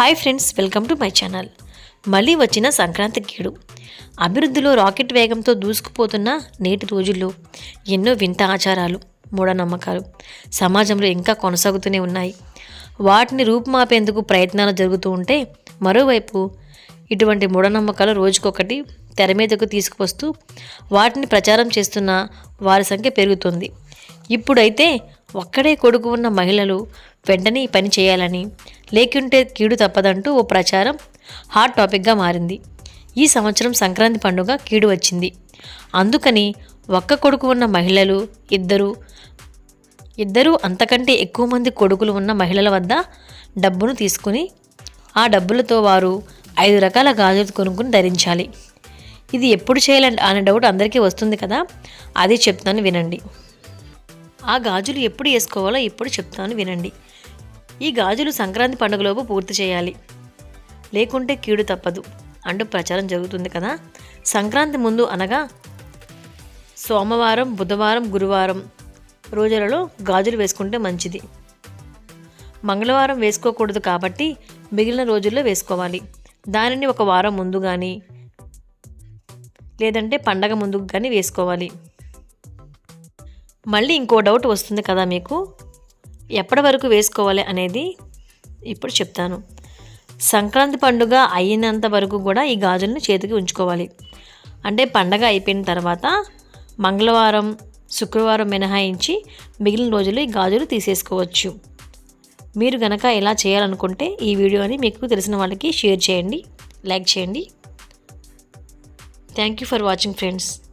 Hi friends welcome to my channel. మళ్ళీ వచ్చిన సంక్రాంతి కీడు అభివృద్ధిలో రాకెట్ వేగంతో దూసుకుపోతున్న నేటి రోజుల్లో ఎన్నో వింత ఆచారాలు మూఢనమ్మకాలు సమాజంలో ఇంకా కొనసాగుతూనే ఉన్నాయి. వాటిని రూపుమాపేందుకు ప్రయత్నాలు జరుగుతూ ఉంటే మరోవైపు ఇటువంటి మూఢనమ్మకాలు రోజుకొకటి తెర మీదకు తీసుకువస్తూ వాటిని ప్రచారం చేస్తున్న వారి సంఖ్య పెరుగుతుంది. ఇప్పుడైతే ఒక్కడే కొడుకు ఉన్న మహిళలు వెంటనే ఈ పని చేయాలని లేకుంటే కీడు తప్పదంటూ ఓ ప్రచారం హాట్ టాపిక్గా మారింది. ఈ సంవత్సరం సంక్రాంతి పండుగ కీడు వచ్చింది. అందుకని ఒక్క కొడుకు ఉన్న మహిళలు ఇద్దరు ఇద్దరు అంతకంటే ఎక్కువ మంది కొడుకులు ఉన్న మహిళల వద్ద డబ్బును తీసుకుని ఆ డబ్బులతో వారు ఐదు రకాల గాజులు కొనుక్కుని ధరించాలి. ఇది ఎప్పుడు చేయాలంటే అనే డౌట్ అందరికీ వస్తుంది కదా? అది చెప్తాను వినండి. ఆ గాజులు ఎప్పుడు వేసుకోవాలో ఇప్పుడు చెప్తాను వినండి. ఈ గాజులు సంక్రాంతి పండుగలోపు పూర్తి చేయాలి. లేకుంటే కీడు తప్పదు. అంటూ ప్రచారం జరుగుతుంది కదా. సంక్రాంతి ముందు అనగా సోమవారం బుధవారం గురువారం రోజులలో గాజులు వేసుకుంటే మంచిది. మంగళవారం వేసుకోకూడదు కాబట్టి మిగిలిన రోజుల్లో వేసుకోవాలి. దానిని ఒక వారం ముందు కానీ లేదంటే పండగ ముందుకు కానీ వేసుకోవాలి. మళ్ళీ ఇంకో డౌట్ వస్తుంది కదా మీకు? ఎప్పటి వరకు వేసుకోవాలి అనేది ఇప్పుడు చెప్తాను. సంక్రాంతి పండుగ అయినంత వరకు కూడా ఈ గాజులను చేతికి ఉంచుకోవాలి. అంటే పండగ అయిపోయిన తర్వాత మంగళవారం శుక్రవారం మినహాయించి మిగిలిన రోజులు ఈ గాజులు తీసేసుకోవచ్చు. మీరు గనక ఎలా చేయాలనుకుంటే ఈ వీడియోని మీకు తెలిసిన వాళ్ళకి షేర్ చేయండి లైక్ చేయండి. Thank you for watching friends